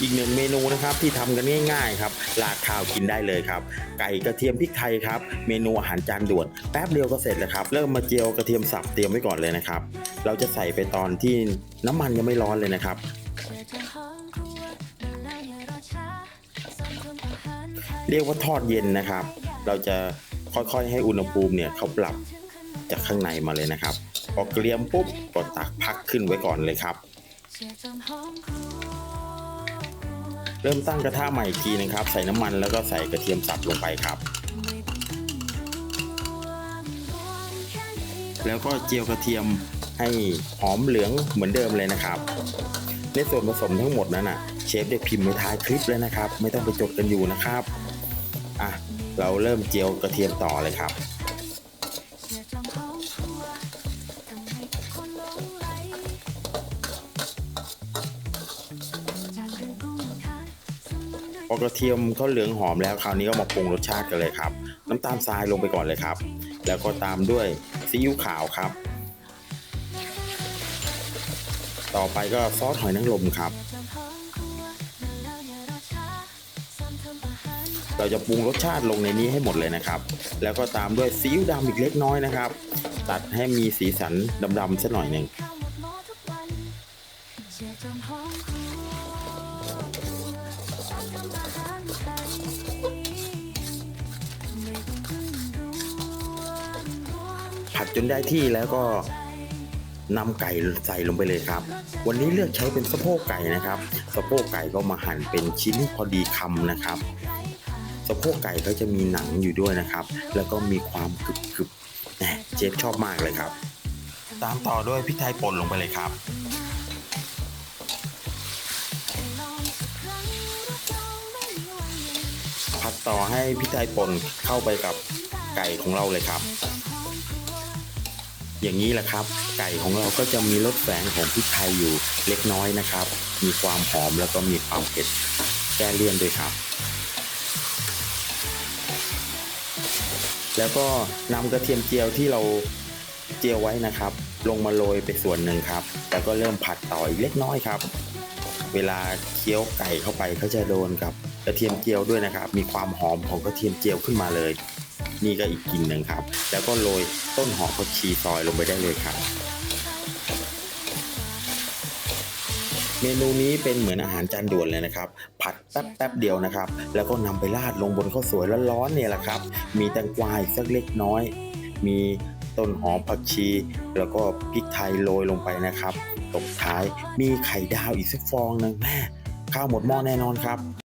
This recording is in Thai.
อีกหนึ่งเมนูนะครับที่ทำกันง่ายๆครับราข้าวกินได้เลยครับ ไก่กระเทียมพริกไทยครับ เมนูอาหารจานด่วนแป๊บเดียวก็เสร็จแล้วครับ เริ่มมาเจียวกระเทียมสับเตรียมไว้ก่อนเลยนะครับ เราจะใส่ไปตอนที่น้ำมันยังไม่ร้อนเลยนะครับเรียกว่าทอดเย็นนะครับ เราจะค่อยๆให้อุณหภูมิเนี่ยเขาปรับจากข้างในมาเลยนะครับพอเกรียมปุ๊บก็ตักพักขึ้นไว้ก่อนเลยครับ เริ่มตั้งกระทะใหม่อีกทีนะครับ ใส่น้ำมันแล้วก็ใส่กระเทียมสับลงไปครับ แล้วก็เจียวกระเทียมให้หอมเหลืองเหมือนเดิมเลยนะครับ ในส่วนผสมทั้งหมดนั้นน่ะเชฟได้พิมพ์ไว้ท้ายคลิปเลยนะครับ ไม่ต้องไปจดกันอยู่นะครับอะเราเริ่มเจียวกระเทียมต่อเลยครับ พอกระเทียมเขาเหลืองหอมแล้วคราวนี้ก็มาปรุงรสชาติกันเลยครับ น้ำตาลทรายลงไปก่อนเลยครับ แล้วก็ตามด้วยซีอิ๊วขาวครับ ต่อไปก็ซอสหอยนางรมครับ เราจะปรุงรสชาติลงในนี้ให้หมดเลยนะครับ แล้วก็ตามด้วยซีอิ๊วดำอีกเล็กน้อยนะครับ ตัดให้มีสีสันดำๆสักหน่อยหนึ่ง ผัดจนได้ที่แล้วก็นำไก่ใส่ลงไปเลยครับ วันนี้เลือกใช้เป็นสะโพกไก่นะครับสะโพกไก่ก็มาหั่นเป็นชิ้นพอดีคำนะครับสะโพกไก่ก็จะมีหนังอยู่ด้วยนะครับ แล้วก็มีความกรึบกรึบเจฟชอบมากเลยครับ ตามต่อด้วยพริกไทยป่นลงไปเลยครับผัดต่อให้พริกไทยป่นเข้าไปกับไก่ของเราเลยครับ อย่างนี้แหละครับ ไก่ของเราก็จะมีรสแฝงของพริกไทยอยู่เล็กน้อยนะครับ มีความหอมแล้วก็มีความเผ็ดแก้เลี่ยนด้วยครับ แล้วก็นำกระเทียมเจียวที่เราเจียวไว้นะครับ ลงมาโรยไปส่วนหนึ่งครับ แล้วก็เริ่มผัดต่ออีกเล็กน้อยครับ เวลาเคี้ยวไก่เข้าไปก็จะโดนกับกระเทียมเจียวด้วยนะครับ มีความหอมของกระเทียมเจียวขึ้นมาเลย นี่ก็อีกกลิ่นหนึ่งครับ แล้วก็โรยต้นหอมผักชีซอยลงไปได้เลยครับ เมนูนี้เป็นเหมือนอาหารจานด่วนเลยนะครับ ผัดแป๊บแป๊บเดียวนะครับ แล้วก็นำไปราดลงบนข้าวสวยร้อนๆเนี่ยแหละครับ มีแตงกวาอีกสักเล็กน้อย มีต้นหอมผักชี แล้วก็พริกไทยโรยลงไปนะครับตบท้ายมีไข่ดาวอีกสักฟองหนึ่งแม่ข้าวหมดหม้อแน่นอนครับ